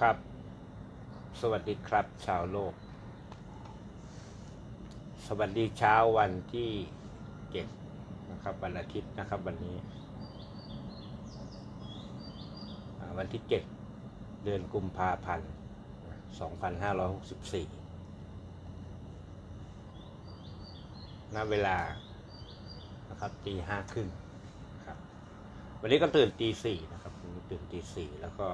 ครับ สวัสดีครับ ชาวโลก สวัสดีเช้าวันที่เจ็ดนะครับ วันอาทิตย์นะครับ วันนี้ วันที่เจ็ดเดือนกุมภาพันธ์สองพันห้าร้อยหกสิบสี่ณเวลานะครับตีห้าครึ่งครับ วันนี้ก็ตื่นตีสี่นะครับตื่นตีสี่แล้วก็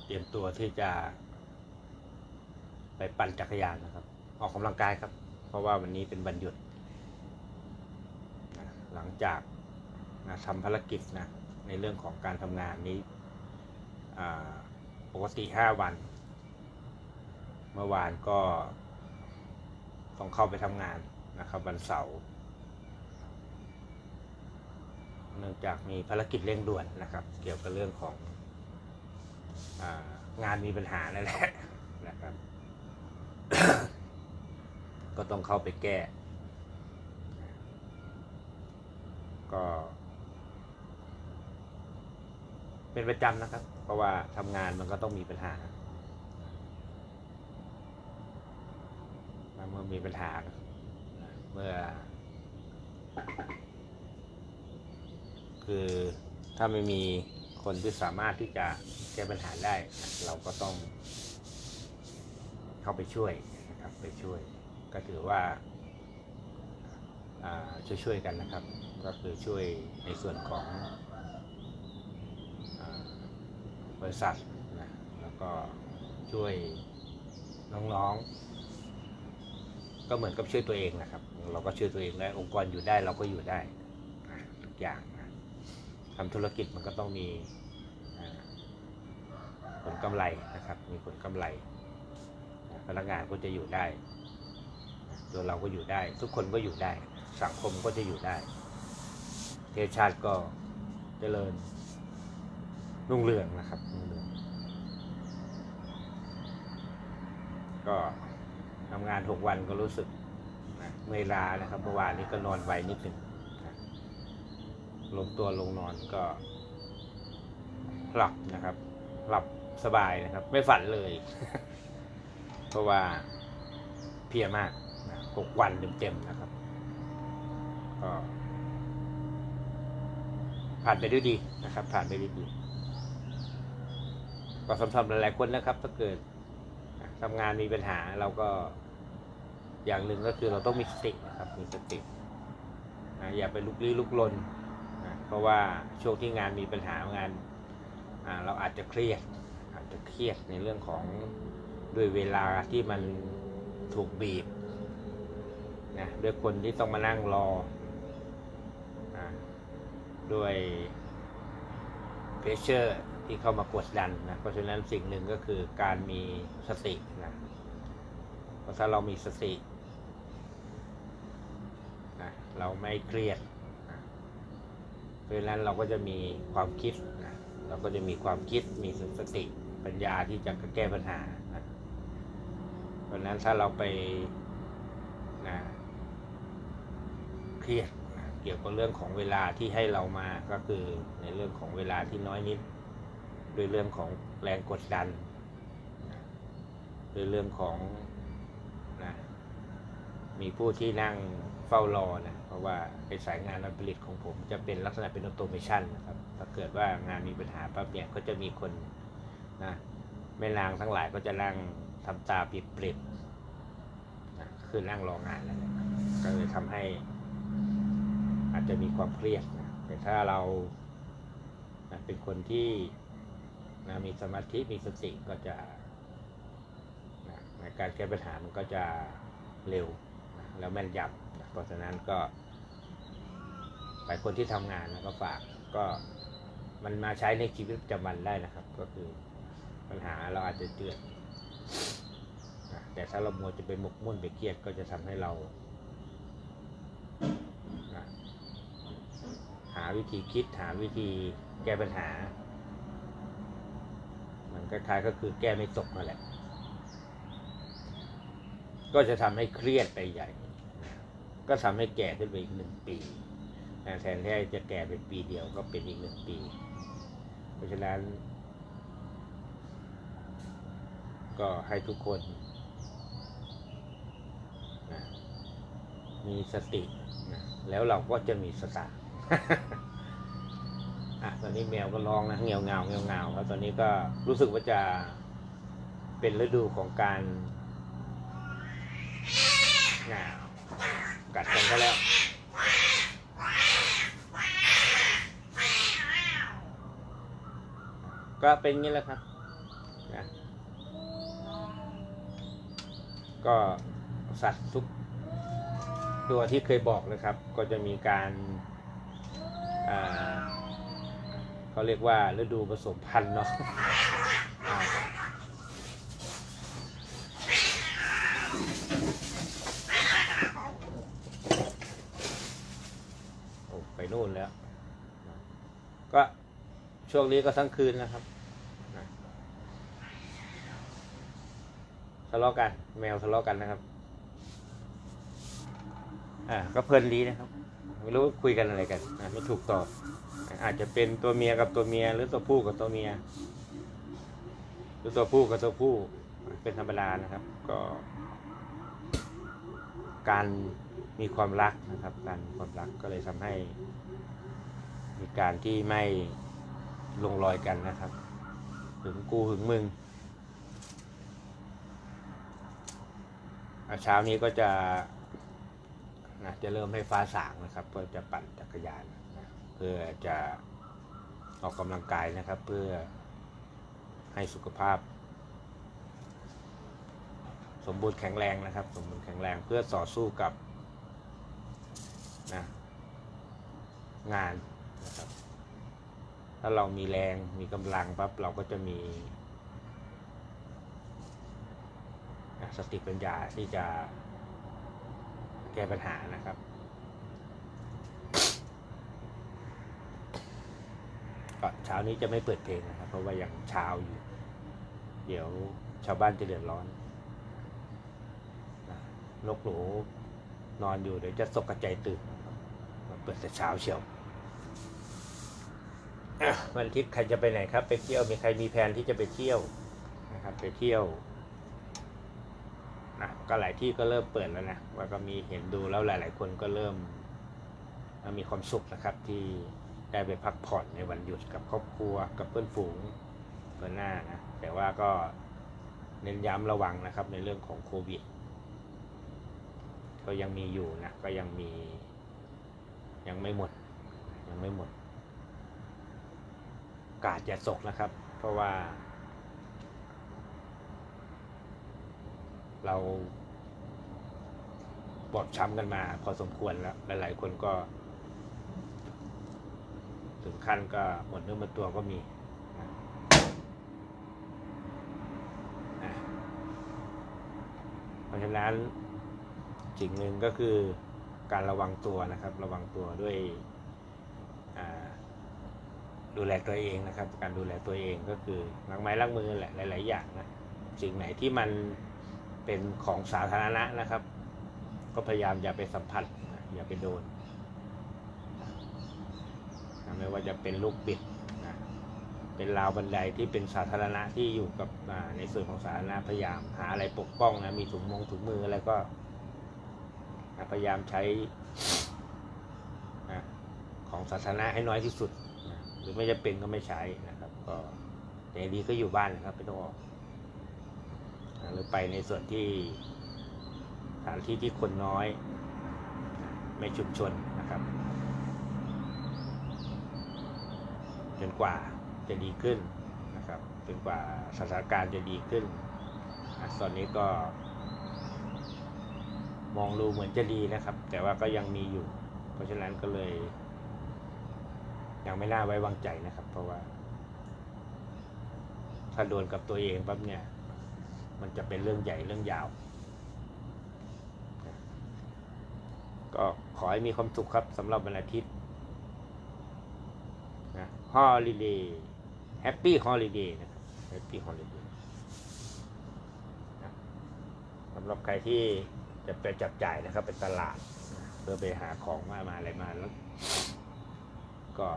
เต รียมตัวที่จะ ไปปั่นจักรยานนะครับ ออกกำลังกายครับ เพราะว่าวันนี้เป็นวันหยุด หลังจากนะทำภารกิจนะ ในเรื่องของการทำงานนี้ปกติห้าวัน เมื่อวานก็ต้องเข้าไปทำงานนะครับ วันเสาร์เนื่องจากมีภารกิจเร่งด่วนนะครับ เกี่ยวกับเรื่องของ งานมีปัญหานั่นแหละนะครับ ก็ต้องเข้าไปแก้ ก็ เป็นประจำนะครับ เพราะว่าทำงานมันก็ต้องมีปัญหาเมื่อมีปัญหา เมื่อ คือถ้าไม่มี คนที่สามารถที่จะแก้ปัญหาได้ เราก็ต้อง เข้าไปช่วยนะครับไปช่วย ก็ถือว่าช่วยช่วยๆกันนะครับ ก็คือช่วยในส่วนของอบริษัทนะแล้วก็ช่วยน้องๆ ก็เหมือนกับช่วยตัวเองนะครับ เราก็ช่วยตัวเองได้องค์กรอยู่ได้เราก็อยู่ได้ทุกอย่างนะทำธุรกิจมันก็ต้องมี ผลกำไรนะครับ มีผลกำไร พนักงานก็จะอยู่ได้ ตัวเราก็อยู่ได้ ทุกคนก็อยู่ได้ สังคมก็จะอยู่ได้เทศชาติก็เจริญรุ่งเรืองนะครับรุ่งเรืองก็ทำงานหกวันก็รู้สึกนะเมื่อยล้านะครับเมื่อวานนี้ก็นอนไวนิดหนึ่งนะลงตัวลงนอนก็หลับนะครับหลับ สบายนะครับ ไม่ฝันเลย เพราะว่าเพียมากนะหกวันเต็มๆนะครับ ก็ผ่านไปด้วยดีนะครับ ผ่านไปด้วยดีก็สำหรับหลายๆคนนะครับ ถ้าเกิดทำงานมีปัญหาเราก็อย่างหนึ่งก็คือเราต้องมีสตินะครับ มีสตินะอย่าไปลุกลี้ลุกลนนะเพราะว่าช่วงที่งานมีปัญหางานเราอาจจะเครียด จะเครียดในเรื่องของด้วยเวลาที่มันถูกบีบนะด้วยคนที่ต้องมานั่งรอนะด้วยเพรสเชอร์ที่เข้ามากดดันนะเพราะฉะนั้นสิ่งหนึ่งก็คือการมีสตินะเพราะถ้าเรามีสตินะเราไม่เครียดนะเพราะฉะนั้นเราก็จะมีความคิดนะเราก็จะมีความคิดมีสติ ปัญญาที่จะแก้ปัญหานะเพราะนั้นถ้าเราไปนะเครียดนะเกี่ยวกับเรื่องของเวลาที่ให้เรามาก็คือในเรื่องของเวลาที่น้อยนิดด้วยเรื่องของแรงกดดันนะด้วยเรื่องของนะมีผู้ที่นั่งเฝ้ารอนะเพราะว่าเป็นสายงานการผลิตของผมจะเป็นลักษณะเป็นออโตเมชันนะครับถ้าเกิดว่างานมีปัญหาปั๊บเนี่ยก็จะมีคน นะแม่นางทั้งหลายก็จะนั่งทำตาปิดปริบนะคือนั่งรองานนั่นแหละก็เลยทำให้ อาจจะมีความเครียดนะแต่ถ้าเรานะเป็นคนที่นะมีสมาธิมีสติก็จะนะในการแก้ปัญหามันก็จะเร็วนะแล้วแม่นยำนะเพราะฉะนั้นก็ไปคนที่ทำงานแล้วก็ฝากก็มันมาใช้ในชีวิตประจำวันได้นะครับ ก็คือ ปัญหาเราอาจจะเจือนะแต่ถ้าเรามัวจะไปหมกมุ่นไปเครียดก็จะทำให้เรา หาวิธีคิดหาวิธีแก้ปัญหา มันคล้ายก็คือแก้ไม่ตกนั่นแหละ ก็จะทำให้เครียดไปใหญ่ ก็ทำให้แก่ขึ้นไปอีกหนึ่งปีแทนที่จะแก่เป็นปีเดียวก็เป็นอีกหนึ่งปี เพราะฉะนั้น ก็ให้ทุกคนนะมีสตินะแล้วเราก็จะมีสตางค์อะตอนนี้แมวก็ร้องนะเงียวเงาเงียวเงาแล้วตอนนี้ก็รู้สึกว่าจะเป็นฤดูของการงากัดกันก็แล้วก็เป็นย่างนี้แหละครับนะ ก็สัตว์ทุกตัวที่เคยบอกนะครับ ก็จะมีการเขาเรียกว่าฤดูผสมพันธุ์เนาะโอ้ไปนู่นแล้ว ก็ช่วงนี้ก็ทั้งคืนนะครับนะ ทะเลาะกัน แมวทะเลาะกันนะครับ อ่า ก็เพลินดีนะครับ ไม่รู้คุยกันอะไรกันอะไม่ถูกตอบอะอาจจะเป็นตัวเมียกับตัวเมีย หรือตัวผู้กับตัวเมีย หรือตัวผู้กับตัวผู้ เป็นธรรมดานะครับ ก็ การมีความรักนะครับ การมีความรักก็เลยทำให้ มีการที่ไม่ลงรอยกันนะครับหึงกูหึงมึงอะ เช้านี้ก็จะนะจะเริ่มให้ฟ้าสางนะครับ ก็จะปั่นจักรยานนะเพื่อจะออกกำลังกายนะครับ เพื่อให้สุขภาพ สมบูรณ์แข็งแรงนะครับ สมบูรณ์แข็งแรงเพื่อต่อสู้กับนะงานนะครับถ้าเรามีแรงมีกำลังปั๊บเราก็จะมีอะ สติปัญญาที่จะแก้ปัญหานะครับ ก็เช้านี้จะไม่เปิดเพลงนะครับ เพราะว่ายังเช้าอยู่ เดี๋ยวชาวบ้านจะเดือดร้อนนกหนูนอนอยู่เดี๋ยวจะสกกระใจตื่นมาเปิดแต่เช้าเชียววันอาทิตย์ใครจะไปไหนครับ ไปเที่ยวมีใครมีแผนที่จะไปเที่ยวนะครับ ไปเที่ยว นะก็หลายที่ก็เริ่มเปิดแล้วนะว่าก็มีเห็นดูแล้วหลาย ๆ คนก็เริ่มมีความสุขนะครับที่ได้ไปพักผ่อนในวันหยุดกับครอบครัวกับเพื่อนฝูงเพื่อนหน้านะแต่ว่าก็เน้นย้ำระวังนะครับในเรื่องของโควิด ก็ยังมีอยู่นะก็ยังมียังไม่หมดยังไม่หมด กาดอย่าตกนะครับ เพราะว่า เราบอบช้ำกันมา พอสมควรแล้ว หลายๆ คนก็ ถึงขั้นก็หมดเนื้อหมดตัวก็มีนะนะเพราะฉะนั้นสิ่งหนึ่งก็คือการระวังตัวนะครับ ระวังตัวด้วยดูแลตัวเองนะครับ การดูแลตัวเองก็คือล้างไม้ล้างมือแหละหลาย ๆ อย่างนะสิ่งไหนที่มัน เป็นของสาธารณะนะครับ ก็พยายามอย่าไปสัมผัสอย่าไปโดนไม่ว่าจะเป็นลูกบิดนะเป็นราวบันไดที่เป็นสาธารณะที่อยู่กับในส่วนของสาธารณะพยายามหาอะไรปกป้องนะมีถุงมงถุงมืออะไรก็นะพยายามใช้นะของสาธารณะให้น้อยที่สุดนะหรือไม่จะเป็นก็ไม่ใช้นะครับ ก็แต่ดีก็อยู่บ้านนะครับไม่ต้องออก หรือไปในส่วนที่สถานที่ที่คนน้อยนะไม่ชุมชนนะครับจนกว่าจะดีขึ้นนะครับจนกว่าสถานการณ์จะดีขึ้นนะตอนนี้ก็ มองดูเหมือนจะดีนะครับ แต่ว่าก็ยังมีอยู่ เพราะฉะนั้นก็เลย ยังไม่น่าไว้วางใจนะครับ เพราะว่า ถ้าโดนกับตัวเองปั๊บเนี่ย มันจะเป็นเรื่องใหญ่เรื่องยาว ก็ขอให้มีความสุขครับสำหรับวันอาทิตย์นะฮอลิเดย์แฮปปี้ฮอลิเดย์นะครับแฮปปี้ฮอลิเดย์สำหรับใครที่จะไปจับจ่ายนะครับไปตลาด เพื่อไปหาของมามาอะไรมาแล้ว ก็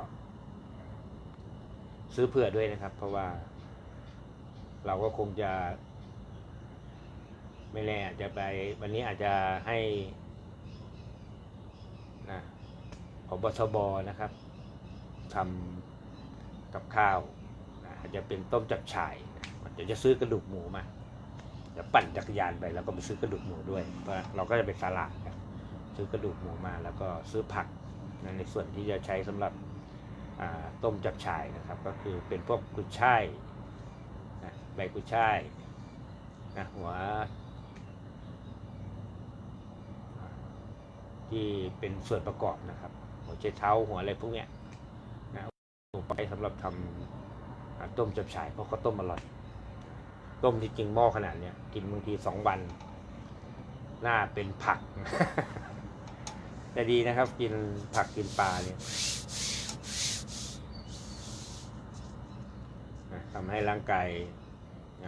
ซื้อเผื่อด้วยนะครับ เพราะว่าเราก็คงจะ ไม่แน่อาจจะไปวันนี้อาจจะให้นะพบชบนะครับทำกับข้าวนะอาจจะเป็นต้มจับฉ่ายนะเดี๋ยวจะซื้อกระดูกหมูมาเดี๋ยวปั่นจักรยานไปแล้วก็ไปซื้อกระดูกหมูด้วยเพราะเราก็จะไปตลาดครับซื้อกระดูกหมูมาแล้วก็ซื้อผักนะในส่วนที่จะใช้สำหรับต้มจับฉ่ายนะครับ ก็คือเป็นพวกกุยช่ายนะใบกุยช่ายนะหัว ที่เป็นส่วนประกอบนะครับ หัวไชเท้าหัวอะไรพวกเนี้ยนะเอาไปสำหรับทำอ่าต้มจับฉ่ายเพราะเขาต้มอร่อย ต้มที่จริงหม้อขนาดเนี้ยกินบางทีสองวัน หน้าเป็นผักแต่ดีนะครับ กินผักกินปลาเนี่ยทำให้ร่างกาย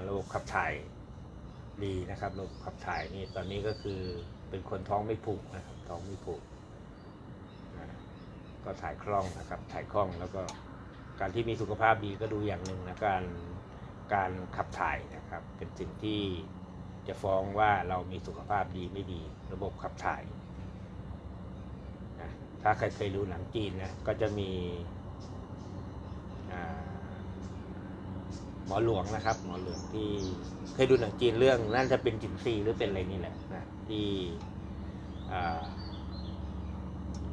ระบบขับถ่ายดีนะครับระบบขับถ่ายนี่ตอนนี้ก็คือ เป็นคนท้องไม่ผูกนะครับท้องไม่ผูกนะก็ถ่ายคล่องนะครับถ่ายคล่องแล้วก็การที่มีสุขภาพดีก็ดูอย่างหนึ่งนะการการขับถ่ายนะครับ เป็นสิ่งที่จะฟ้องว่าเรามีสุขภาพดีไม่ดี ระบบขับถ่ายนะถ้าใครเคยดูหนังจีนนะก็จะมีหมอหลวงนะครับ หมอหลวงที่เคยดูหนังจีนเรื่องน่าจะเป็นจินซีหรือเป็นอะไรนี่แหละนะ ที่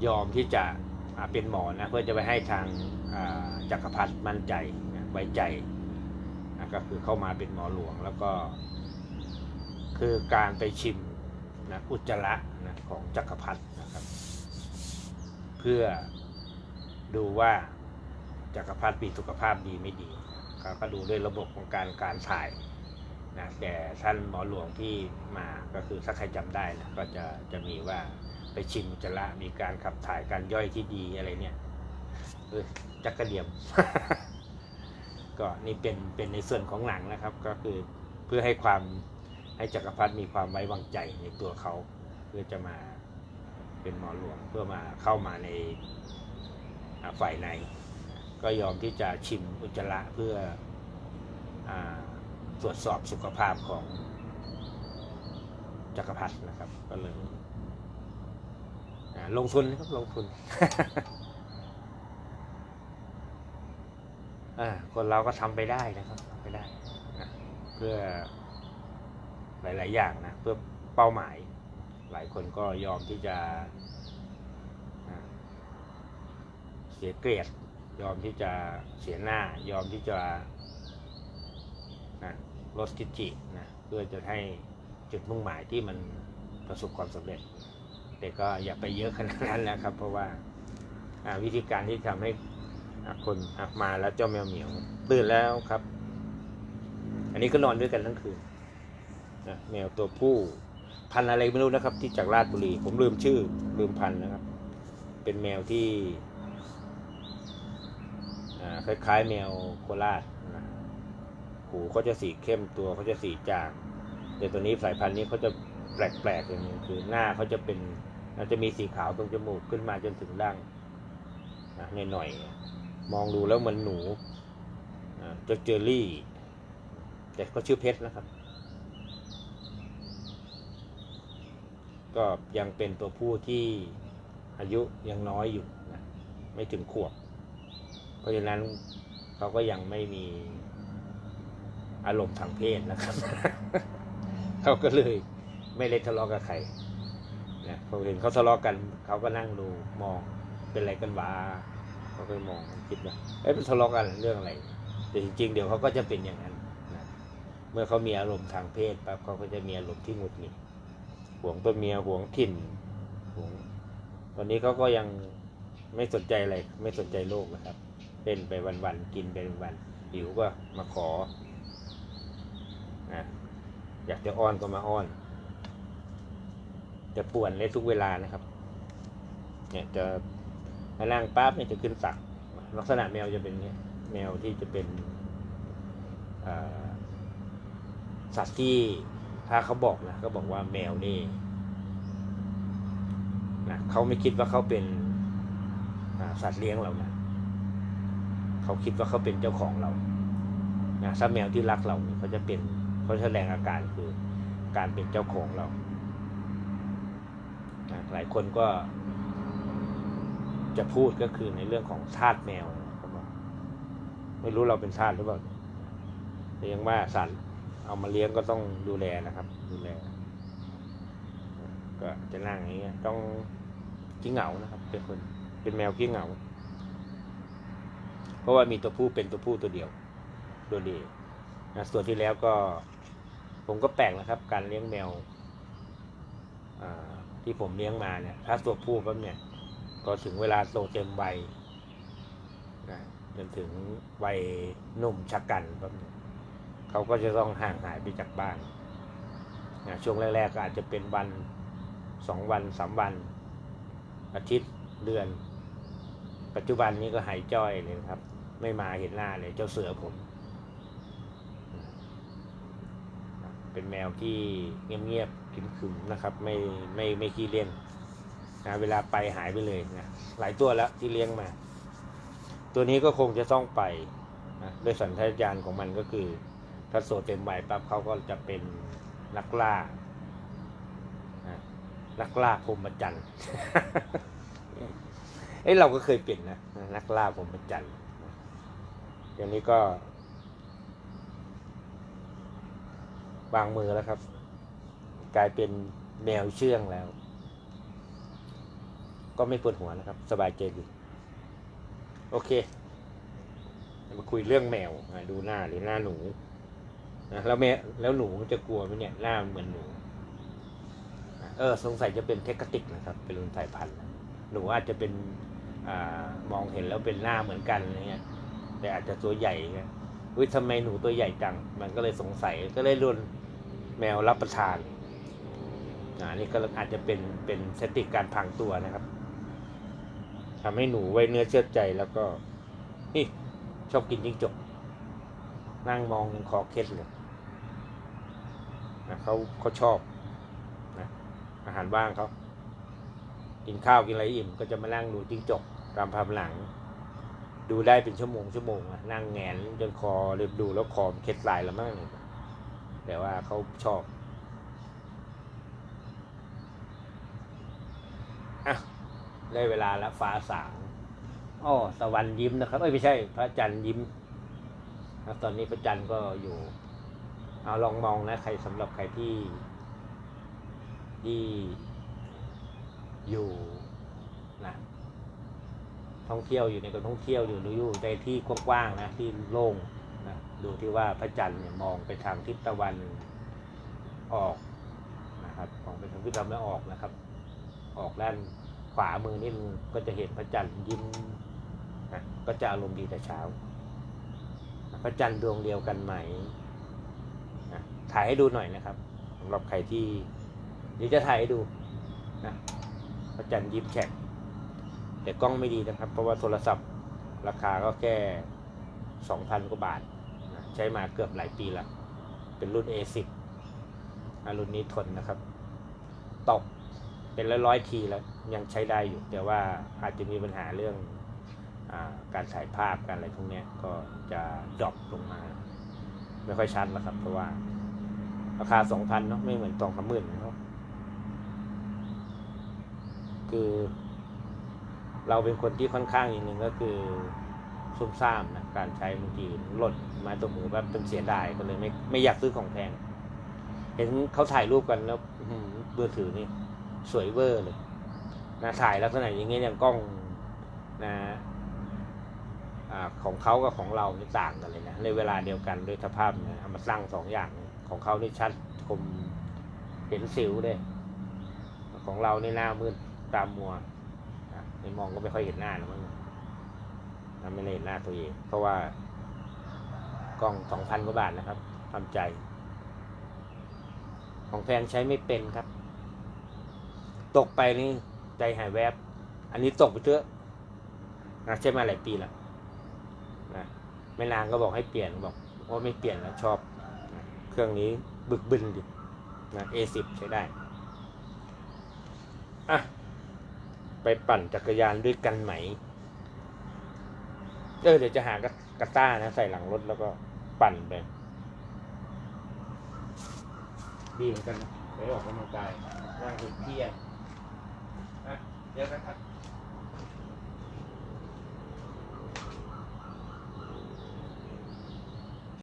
ยอมที่จะเป็นหมอนะเพื่อจะไปให้ทางจักรพรรดิมั่นใจไว้ใจนะก็คือเข้ามาเป็นหมอหลวงแล้วก็ คือการไปชิมนะอุจจาระนะของจักรพรรดินะครับ เพื่อดูว่าจักรพรรดิมีสุขภาพดีไม่ดีเขาก็ดูด้วยระบบของการการถ่าย นะแต่ท่านหมอหลวงที่มาก็คือถ้าใครจำได้นะก็จะจะมีว่าไปชิมอุจจาระมีการขับถ่ายการย่อยที่ดีอะไรเนี่ยจักกระเดียม ก็นี่เป็นเป็นในส่วนของหนังนะครับ ก็คือเพื่อให้ความให้จักรพรรดิมีความไว้วางใจในตัวเขาเพื่อจะมาเป็นหมอหลวงเพื่อมาเข้ามาในฝ่ายใน ก็ยอมที่จะชิมอุจจาระเพื่ออา ตรวจสอบสุขภาพของจักรพรรดินะครับก็เลยลงทุนนะครับลงทุนคนเราก็ทำไปได้นะครับทำไปได้นะเพื่อหลาย ๆ อย่างนะเพื่อเป้าหมาย หลายคนก็ยอมที่จะเสียเกรดยอมที่จะเสียหน้ายอมที่จะ ลดทิจินะเพื่อจะให้จุดมุ่งหมายที่มันประสบความสำเร็จ แต่ก็อย่าไปเยอะขนาดนั้นนะครับ เพราะว่าวิธีการที่ทำให้คนมาแล้วเจ้าแมวเหมียวตื่นแล้วครับ อันนี้ก็นอนด้วยกันทั้งคืนนะแมวตัวผู้พันอะไรไม่รู้นะครับ ที่จากราชบุรี ผมลืมชื่อลืมพันนะครับ เป็นแมวที่คล้ายๆ แมวโคราช หูเขาจะสีเข้มตัวเขาจะสีจางแต่ตัวนี้สายพันธุ์นี้เขาจะแปลกๆอย่างนึงคือหน้าเขาจะเป็นอาจจะมีสีขาวตรงจมูกขึ้นมาจนถึงดั้งนะหน่อยๆมองดูแล้วเหมันหนูเจอเจอรี่ แต่ก็ชื่อเพชรนะครับ ก็ยังเป็นตัวผู้ที่อายุยังน้อยอยู่นะไม่ถึงขวบ เพราะฉะนั้นเขาก็ยังไม่มี อารมณ์ทางเพศนะครับ เขาก็เลยไม่เล่นทะเลาะกับใครนะพอเห็นเขาทะเลาะกัน เขาก็นั่งดูมองเป็นอะไรกันวะเขาก็มองคิดว่าเอ้ยเป็นทะเลาะกันเรื่องอะไรแต่จริงๆเดี๋ยวเขาก็จะเป็นอย่างนั้นนะเมื่อเขามีอารมณ์ทางเพศปั๊บเขาก็จะมีอารมณ์ที่หงุดหงิดหวงตัวเมียหวงถิ่นหวงตอนนี้เขาก็ยังไม่สนใจอะไรไม่สนใจโลกนะครับเล่นไปวันๆกินไปวันๆหิวก็มาขอนะ อยากจะอ้อนก็มาอ้อน จะป่วนได้ทุกเวลานะครับ เนี่ยจะมานั่งปั๊บเนี่ยจะขึ้นตักลักษณะแมวจะเป็นเนี้ยแมวที่จะเป็นสัตว์ที่ถ้าเขาบอกนะเขาบอกว่าแมวนี่นะเขาไม่คิดว่าเขาเป็นสัตว์เลี้ยงเรานะเขาคิดว่าเขาเป็นเจ้าของเรานะถ้าแมวที่รักเราเนี่ยเขาจะเป็น เขาแสดงอาการคือการเป็นเจ้าของเรา หลายคนก็จะพูดก็คือในเรื่องของทาสแมวเขาบอกไม่รู้เราเป็นทาสหรือเปล่าแต่ยังว่าสัตว์เอามาเลี้ยงก็ต้องดูแลนะครับ ดูแล ก็จะนั่งอย่างเงี้ยต้องขี้เหงานะครับ เป็นคนเป็นแมวขี้เหงา เพราะว่ามีตัวผู้เป็นตัวผู้ตัวเดียว ตัวเดียวนะส่วนที่แล้วก็ ผมก็แปลกนะครับ การเลี้ยงแมวที่ผมเลี้ยงมาเนี่ย ถ้าตัวผู้ปั๊บเนี่ยก็ถึงเวลาโตเต็มวัยจนถึงวัยหนุ่มชักกันปั๊บเนี่ยเขาก็จะต้องห่างหายไปจากบ้านนะช่วงแรกๆก็อาจจะเป็นวันสองวันสามวัน อาทิตย์เดือน ปัจจุบันนี้ก็หายจ้อยเลยครับ ไม่มาเห็นหน้าเลยเจ้าเสือผม เป็นแมวที่เงียบๆขึมๆนะครับ ไม่ไม่ไม่ขี้เล่นนะเวลาไปหายไปเลยนะหลายตัวแล้วที่เลี้ยงมา ตัวนี้ก็คงจะต้องไปนะด้วยสัญชาตญาณของมันก็คือถ้าโซเต็มใบปั๊บเขาก็จะเป็นนักล่านะนักล่าพรมจันทร์เอ้เราก็เคยเป็นนะนักล่าพรมจันทร์เดี๋ยวนี้ก็ วางมือแล้วครับ กลายเป็นแมวเชื่องแล้ว ก็ไม่ปวดหัวนะครับ สบายใจดีโอเคมาคุยเรื่องแมวดูหน้าหรือหน้าหนูนะแล้วแม่แล้วหนูจะกลัวไหมเนี่ยหน้าเหมือนหนูเออสงสัยจะเป็นเทคติกนะครับ เป็นรุ่นสายพันธุ์หนูอาจจะเป็นอ่ามองเห็นแล้วเป็นหน้าเหมือนกันอะไรเงี้ยแต่อาจจะตัวใหญ่ไงอุ้ยทำไมหนูตัวใหญ่จัง มันก็เลยสงสัยก็เลยรุน แมวรับประทานอ่านี่ก็อาจจะเป็นเป็นเซติกการพังตัวนะครับทำให้หนูไว้เนื้อเชื่อใจแล้วก็นี่ชอบกินจิ้งจก นั่งมองคอเคล็ดเลยนะเขาเขาชอบนะอาหารว่างเขากินข้าวกินอะไรอิ่มก็จะมานั่งดูจิ้งจกตามภาพหลัง ดูได้เป็นชั่วโมงชั่วโมงอะนั่งแงนจนคอเรียบดูแล้วคอมเคล็ดลายแล้วมั้ง แต่ว่าเขาชอบอะได้เวลาแล้วฟ้าสางอ้อตะวันยิ้มนะครับเอ้ยไม่ใช่ พระจันทร์ยิ้มนะตอนนี้พระจันทร์ก็อยู่ เอาลองมองนะใครสำหรับใครที่ ที่อยู่นะท่องเที่ยวอยู่ในกรท่องเที่ยวอยู่หรืออยู่ในที่กว้างๆนะที่โล่ง ดูที่ว่าพระจันทร์เนี่ยมองไปทางทิศตะวันออกนะครับมองไปทางทิศตะวันออกนะครับ ออกด้านขวามือนี่ก็จะเห็นพระจันทร์ยิ้มนะก็จะอารมณ์ดีแต่เช้า พระจันทร์ดวงเดียวกันไหมนะถ่ายให้ดูหน่อยนะครับสำหรับใครที่เดี๋ยวจะถ่ายให้ดูนะพระจันทร์ยิ้มแฉกแต่กล้องไม่ดีนะครับ เพราะว่าโทรศัพท์ราคาก็แค่สองพันกว่าบาท ใช้มาเกือบหลายปีแล้ว เป็นรุ่น A10 รุ่นนี้ทนนะครับ ตกเป็นร้อยๆทีแล้ว ยังใช้ได้อยู่ แต่ว่าอาจจะมีปัญหาเรื่องอการถ่ายภาพการอะไรพวกนี้ก็จะดรอปลงมา ไม่ค่อยชัดแล้วครับ เพราะว่า ราคาสองพันเนาะไม่เหมือนสองสามหมื่นเนาะคือ เราเป็นคนที่ค่อนข้างอย่างหนึ่งก็คือ ซุ่มซ่ามนะการใช้บางทีหล่นไมาตัวมือแบบเป็นเสียดายก็เลยไม่ไม่อยากซื้อของแพง เห็นเขาถ่ายรูปกันแล้วอื้อหือมือถือนี่ สวยเวอร์เลยนะถ่ายลักษณะอย่างเงี้ยอย่างกล้องนะอ่าของเขากับของเรานี่ต่างกันเลยนะในเวลาเดียวกันด้วยสภาพเนี่ยเอามาสร้างสองอย่างของเขานี่ชัดคมเห็นสิวเลยของเรานี่หน้ามืดตามมัวอะไม่มองก็ไม่ค่อยเห็นหน้าหรอกมั้ง นะไม่ได้เห็นหน้าตัวเอง เพราะว่ากล้องสองพันกว่าบาทนะครับทำใจ ของแพงใช้ไม่เป็นครับ ตกไปนี่ใจหายแวบ อันนี้ตกไปเถอะนะใช้มาหลายปีแล้วนะไม่นานก็บอกให้เปลี่ยนบอกว่าไม่เปลี่ยนแล้วชอบนะเครื่องนี้บึกบึนดินะ A10 ใช้ได้อะไปปั่นจักรยานด้วยกันไหม เออเดี๋ยวจะหากระกระต้านะ ใส่หลังรถแล้วก็ปั่นไป ดีเหมือนกันนะไปออกกำลังกายร่างกายเที่ยงอะเดี๋ยวกันครับ